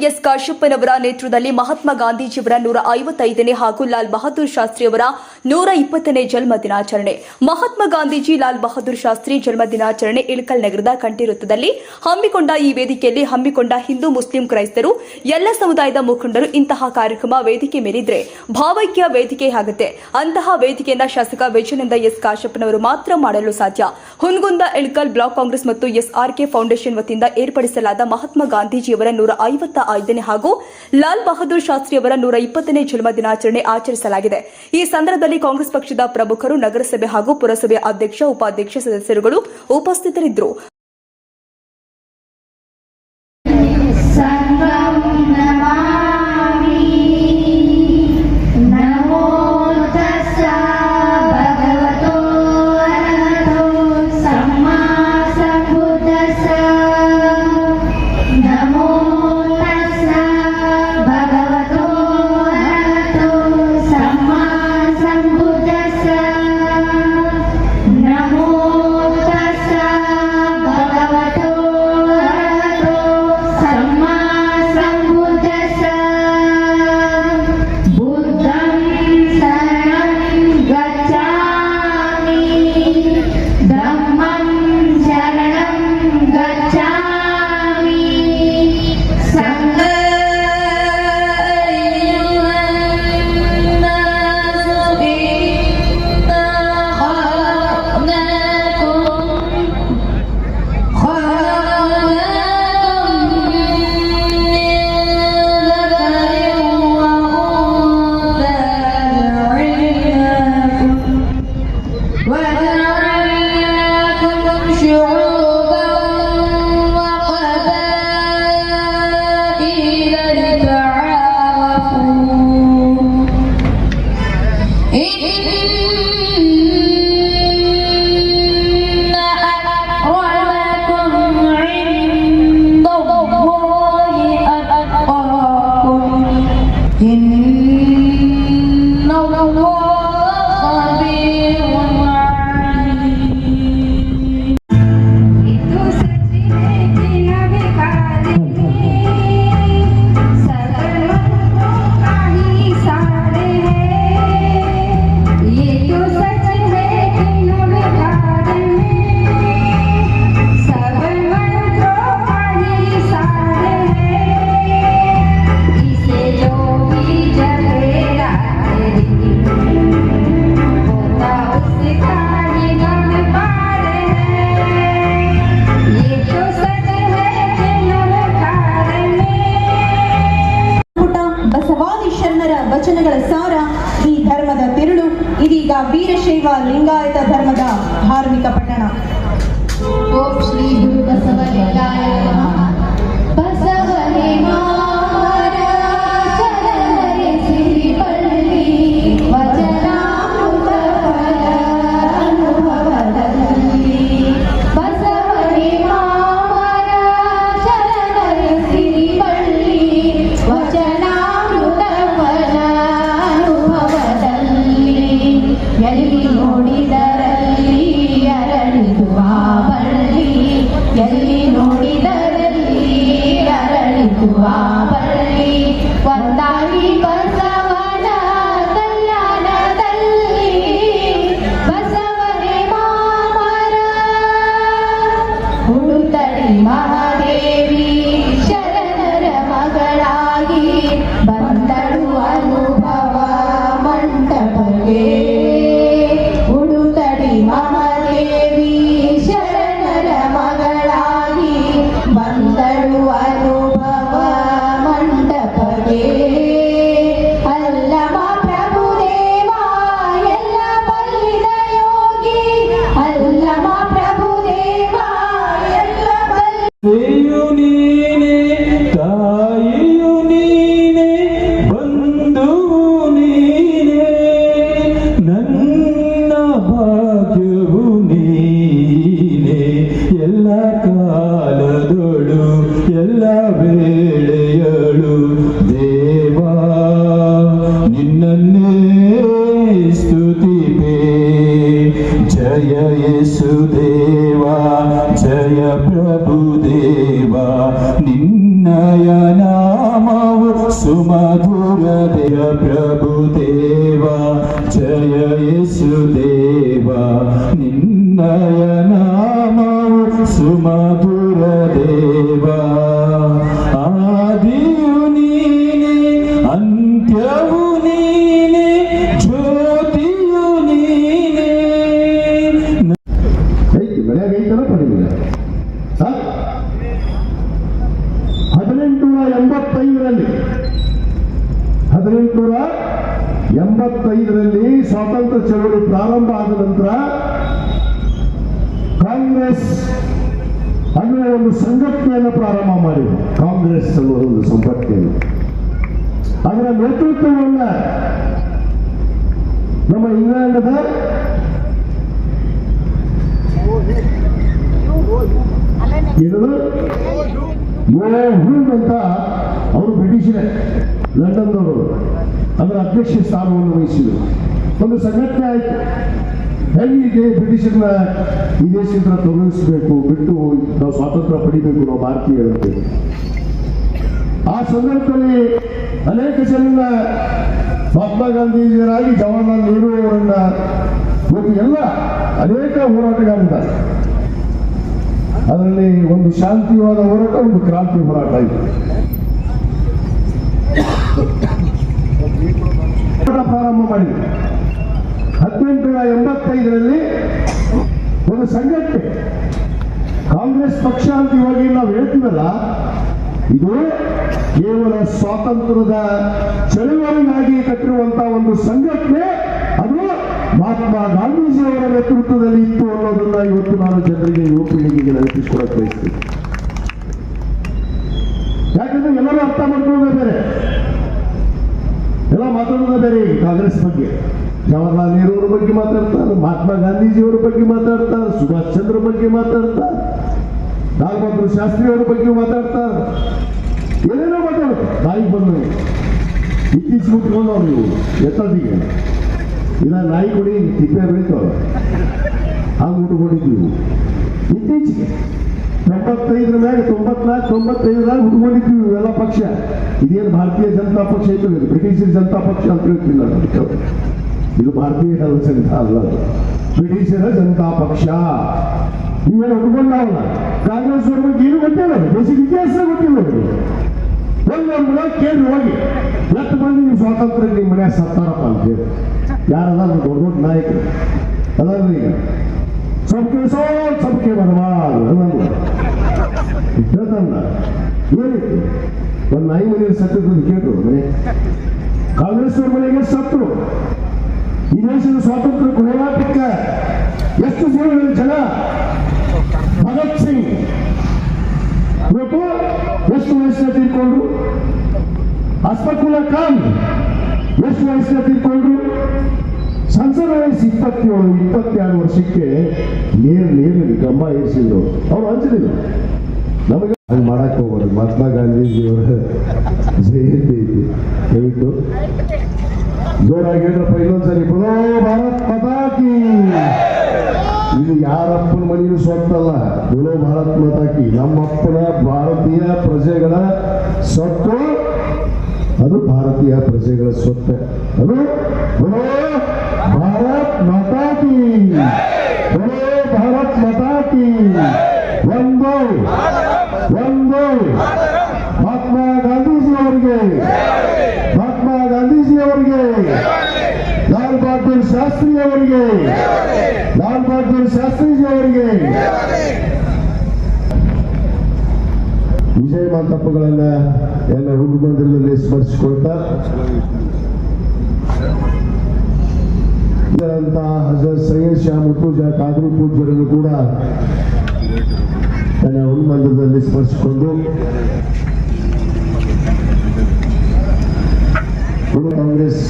S ಕಾಶಪ್ಪನವರ ನೇತೃತ್ವದಲ್ಲಿ ಮಹಾತ್ಮ ಗಾಂಧೀಜಿಯವರ ನೂರ ಐವತ್ತೈದನೇ ಹಾಗೂ ಲಾಲ್ ಬಹದ್ದೂರ್ ಶಾಸ್ತ್ರಿಯವರ ನೂರ ಇಪ್ಪತ್ತನೇ ಜನ್ಮ ದಿನಾಚರಣೆ. ಮಹಾತ್ಮ ಗಾಂಧೀಜಿ ಲಾಲ್ ಬಹದ್ದೂರ್ ಶಾಸ್ತ್ರಿ ಜನ್ಮ ದಿನಾಚರಣೆ ಇಳಕಲ್ ನಗರದ ಕಂಠಿವೃತ್ತದಲ್ಲಿ ಹಮ್ಮಿಕೊಂಡ ಈ ವೇದಿಕೆಯಲ್ಲಿ ಹಮ್ಮಿಕೊಂಡ ಹಿಂದೂ ಮುಸ್ಲಿಂ ಕ್ರೈಸ್ತರು, ಎಲ್ಲ ಸಮುದಾಯದ ಮುಖಂಡರು ಇಂತಹ ಕಾರ್ಯಕ್ರಮ ವೇದಿಕೆ ಮೇಲಿದ್ರೆ ಭಾವೈಕ್ಯ ವೇದಿಕೆ ಆಗುತ್ತೆ. ಅಂತಹ ವೇದಿಕೆಯನ್ನ ಶಾಸಕ ವಿಜಯನಂದ ಎಸ್ ಕಾಶಪ್ಪನವರು ಮಾತ್ರ ಮಾಡಲು ಸಾಧ್ಯ. ಹುನಗುಂದ ಇಳಕಲ್ ಬ್ಲಾಕ್ ಕಾಂಗ್ರೆಸ್ ಮತ್ತು ಎಸ್ಆರ್ಕೆ ಫೌಂಡೇಶನ್ ವತಿಯಿಂದ ಏರ್ಪಡಿಸಲಾದ ಮಹಾತ್ಮ ಗಾಂಧೀಜಿಯವರ ನೂರ ಐವತ್ತ ಐದನೇ ಹಾಗೂ ಲಾಲ್ ಬಹದ್ದೂರ್ ಶಾಸ್ತ್ರಿಯವರ ನೂರ ಇಪ್ಪತ್ತನೇ ಜನ್ಮ ದಿನಾಚರಣೆ ಆಚರಿಸಲಾಗಿದೆ. ಈ ಸಂದರ್ಭದಲ್ಲಿ ಕಾಂಗ್ರೆಸ್ ಪಕ್ಷದ ಪ್ರಮುಖರು ನಗರಸಭೆ ಹಾಗೂ ಪುರಸಭೆ ಅಧ್ಯಕ್ಷ ಉಪಾಧ್ಯಕ್ಷ ಸದಸ್ಯರುಗಳು ಉಪಸ್ಥಿತರಿದ್ದರು. mungkin ವಚನಗಳ ಸಾರ ಈ ಧರ್ಮದ ತಿರುಳು ಇದೀಗ ವೀರಶೈವ ಲಿಂಗಾಯತ ಧರ್ಮದ ಧಾರ್ಮಿಕ ಪಠಣ. mujer. Sumadura Deva Prabhu Deva Jaya Yesu Deva Ninnaya ಪ್ರಾರಂಭ ಆದ ನಂತರ ಕಾಂಗ್ರೆಸ್ ಅನ್ನುವ ಒಂದು ಸಂಘಟನೆಯನ್ನು ಪ್ರಾರಂಭ ಮಾಡಿದೆ. ಕಾಂಗ್ರೆಸ್ ಅನ್ನುವ ಒಂದು ಸಂಘಟನೆಯನ್ನು. ಅದರ ನೇತೃತ್ವವನ್ನ ನಮ್ಮ ಯೋಹುನ್ ಅಂತ ಅವರು ಬ್ರಿಟಿಷರೇ ಲಂಡನ್ದವರು ಅದರ ಅಧ್ಯಕ್ಷ ಸ್ಥಾನವನ್ನು ವಹಿಸಿದರು. ಒಂದು ಸಂಘಟನೆ ಆಯಿತು. ಹೇಗೆ ಬ್ರಿಟಿಷರನ್ನ ಈ ದೇಶದಿಂದ ಬಿಟ್ಟು ನಾವು ಸ್ವಾತಂತ್ರ್ಯ ಪಡಿಬೇಕು ನಾವು ಭಾರತೀಯರಂತೆ ಆ ಸಂದರ್ಭದಲ್ಲಿ ಅನೇಕ ಜನರನ್ನ ಮಹಾತ್ಮ ಗಾಂಧೀಜಿಯರಾಗಿ ಜವಾಹರ್ಲಾಲ್ ನೆಹರು ಅವರನ್ನ ಎಲ್ಲ ಅನೇಕ ಹೋರಾಟಗಾರಿದ್ದಾರೆ ಅದರಲ್ಲಿ ಒಂದು ಶಾಂತಿವಾದ ಹೋರಾಟ, ಒಂದು ಕ್ರಾಂತಿ ಹೋರಾಟ ಇತ್ತು ಪ್ರಾರಂಭ ಮಾಡಿದ್ರು. ಹದಿನೆಂಟುನೂರ ಎಂಬತ್ತೈದರಲ್ಲಿ ಒಂದು ಸಂಘಟನೆ. ಕಾಂಗ್ರೆಸ್ ಪಕ್ಷ ಅಂತ ಇವಾಗ ನಾವು ಹೇಳ್ತೀವಲ್ಲ, ಇದು ಕೇವಲ ಸ್ವಾತಂತ್ರ್ಯದ ಚಳುವಳಿಗಾಗಿ ಕಟ್ಟಿರುವಂತ ಒಂದು ಸಂಘಟನೆ, ಅದು ಮಹಾತ್ಮ ಗಾಂಧೀಜಿಯವರ ನೇತೃತ್ವದಲ್ಲಿ ಇತ್ತು ಅನ್ನೋದನ್ನ ಇವತ್ತು ನಾನು ಜನರಿಗೆ ಯುವ ಪೀಳಿಗೆಗೆ ನೆನಪಿಸ್ಕೊಡಕ್ ಬಯಸ್ತೀನಿ. ಯಾಕಂದ್ರೆ ಎಲ್ಲರೂ ಅರ್ಥ ಮಾಡ್ಕೊಳ್ಳೋದೇ ಬೇರೆ. ಎಲ್ಲ ಮಾತಾಡೋದೇ ಬೇರೆ ಕಾಂಗ್ರೆಸ್ ಬಗ್ಗೆ. ಜವಾಹರ್ಲಾಲ್ ನೆಹರು ಅವರ ಬಗ್ಗೆ ಮಾತಾಡ್ತಾರೆ, ಮಹಾತ್ಮ ಗಾಂಧೀಜಿಯವರ ಬಗ್ಗೆ ಮಾತಾಡ್ತಾರೆ, ಸುಭಾಷ್ ಚಂದ್ರ ಬಗ್ಗೆ ಮಾತಾಡ್ತಾರೆ, ಲಾಲ್ ಬಹದ್ದೂರ್ ಶಾಸ್ತ್ರಿ ಅವರ ಬಗ್ಗೆ ಮಾತಾಡ್ತಾರೆ. ಏನೇನೋ ಮಾತಾಡ್ತಾರೆ. ನಾಯಿ ಬಂದು ಇತ್ತೀಚೆಗೆ ಉಟ್ಕೊಂಡು ಅವ್ರು ನೀವು ಎತ್ತದಿಗೆ. ಇಲ್ಲ, ನಾಯಿ ಕೊಡಿ, ತಿಪ್ಪೆ ಬೆಳಿತಾವ ಹಾಗೆ ಉಟ್ಕೊಂಡಿದ್ದೀವಿ ಇತ್ತೀಚೆಗೆ ತೊಂಬತ್ತೈದರ ಮ್ಯಾಗ, ತೊಂಬತ್ನಾಲ್ಕು ತೊಂಬತ್ತೈದರಾಗ ಹುಟ್ಕೊಂಡಿದ್ವಿ ಇವೆಲ್ಲ ಪಕ್ಷ. ಇದೇನು ಭಾರತೀಯ ಜನತಾ ಪಕ್ಷ ಇದ್ದು ಬ್ರಿಟಿಷ್ ಜನತಾ ಪಕ್ಷ ಅಂತ ಹೇಳ್ತೀನಿ ನಾನು. ಇದು ಭಾರತೀಯ ಜನತಾ ಅಲ್ಲ ಬ್ರಿಟಿಷರ ಜನತಾ ಪಕ್ಷ. ಇವೆಲ್ಲ ಹುಟ್ಕೊಂಡಾವಲ್ಲ ಕಾಂಗ್ರೆಸ್ ಅವ್ರ ಬಗ್ಗೆ ಏನು ಗೊತ್ತಿಲ್ಲ ದೇಶದ ಇತಿಹಾಸ ಗೊತ್ತಿಲ್ಲ ಒಂದೊಂದು ಕೇಳಿ ಹೋಗಿ. ಎಷ್ಟು ಮಂದಿ ನೀವು ಸ್ವಾತಂತ್ರ್ಯ ನಿಮ್ಮ ಮನ್ಯಾಗ ಸತ್ತಾರಪ್ಪ ಅಂತ ಹೇಳಿ. ಯಾರಲ್ಲ ದೊಡ್ಡ ದೊಡ್ಡ ನಾಯಕರು. ಅದಲ್ಲ ಈಗ? ಸಬ್ಕೆ ಸೋ ಸಬ್ಕೆ ಬರಬಾರ್ದು. ಅನ್ನೋದು ಹೇಳ್ತಾನ ಏನಿತ್ತು ಒಂದು ನಾಯಿ ಮನೆಯಲ್ಲಿ ಸತ್ತಿದ್ದು ಕೇಳ್ರು ಮನೆ. ಕಾಂಗ್ರೆಸ್ ಮನೆಗೆ ಸತ್ರು ಈ ದೇಶದ ಸ್ವಾತಂತ್ರ್ಯ ಹೋರಾಟಕ್ಕೆ ಎಷ್ಟು ಸೇವೆಗಳು ಜನ ಭಗತ್ ಸಿಂಗ್ ಇವತ್ತು ಎಷ್ಟು ವಯಸ್ಸಿನ ತೀರ್ಕೊಂಡ್ರು? ಅಸ್ಪಕುಲ ಖಾನ್ ಎಷ್ಟು ವಯಸ್ಸಿನ ತೀರ್ಕೊಂಡ್ರು? ಸಂಸದ ವಯಸ್ಸು ಇಪ್ಪತ್ತೇಳು ಇಪ್ಪತ್ತೆರಡು ವರ್ಷಕ್ಕೆ ನೇರ ನೇರ ಗಮ್ಮ ಏರಿಸಿದ್ರು ಅವ್ರು ಹಂಚಲಿಲ್ಲ ನಮಗೆ ಹಂಗೆ ಮಾಡಕ್ಕೆ ಹೋಗೋದು ಮಹಾತ್ಮ ಗಾಂಧೀಜಿಯವರ ಜಯಂತಿ ಐತಿ. ದಯವಿಟ್ಟು. ಜೋರಾಗಿ ಹೇಳ್ರಪ್ಪ ಇನ್ನೊಂದ್ಸರಿ ಬರೋ ಭಾರತ್ ಪತಾಕಿ ಇದು ಯಾರಪ್ಪನ ಮನೆಯೂ ಸ್ವತ್ತಲ್ಲ ಬುಲೋ ಭಾರತ್ ಮಾತಾಕಿ ನಮ್ಮಪ್ಪನ ಭಾರತೀಯ ಪ್ರಜೆಗಳ ಸ್ವತ್ತು. ಅದು ಭಾರತೀಯ ಪ್ರಜೆಗಳ ಸ್ವತ್ತು. ಅದು ಭಾರತ್ ಮಾತಾಕಿ ಭಾರತ್ ಮಾತಾಕಿ ಒಂದು ಮಹಾತ್ಮ ಗಾಂಧೀಜಿ ಅವರಿಗೆ ಮಹಾತ್ಮ ಗಾಂಧೀಜಿ ಅವರಿಗೆ ಲಾಲ್ ಬಹದ್ದೂರ್ ಶಾಸ್ತ್ರಿ ಅವರಿಗೆ ಲಾಲ್ ಬಹದ್ದೂರ್ ಶಾಸ್ತ್ರೀಜಿ ಅವರಿಗೆ. ವಿಜಯ ಮಾತಪ್ಪಗಳನ್ನ ಎಲ್ಲ ಹುಡುಗರಲ್ಲಿ ಸ್ಮರಿಸಿಕೊಳ್ತಾ ಹಜರತ್ ಸೈಯದ್ ಶಾ ಮುತ್ತುಜಾ ಕಾದ್ರಿ ಪೂಜ್ಯರನ್ನು ಕೂಡ ತನ್ನ ಹುಡುಗ ಮಂದಿರದಲ್ಲಿ ಸ್ಮರಿಸಿಕೊಂಡು ಕಾಂಗ್ರೆಸ್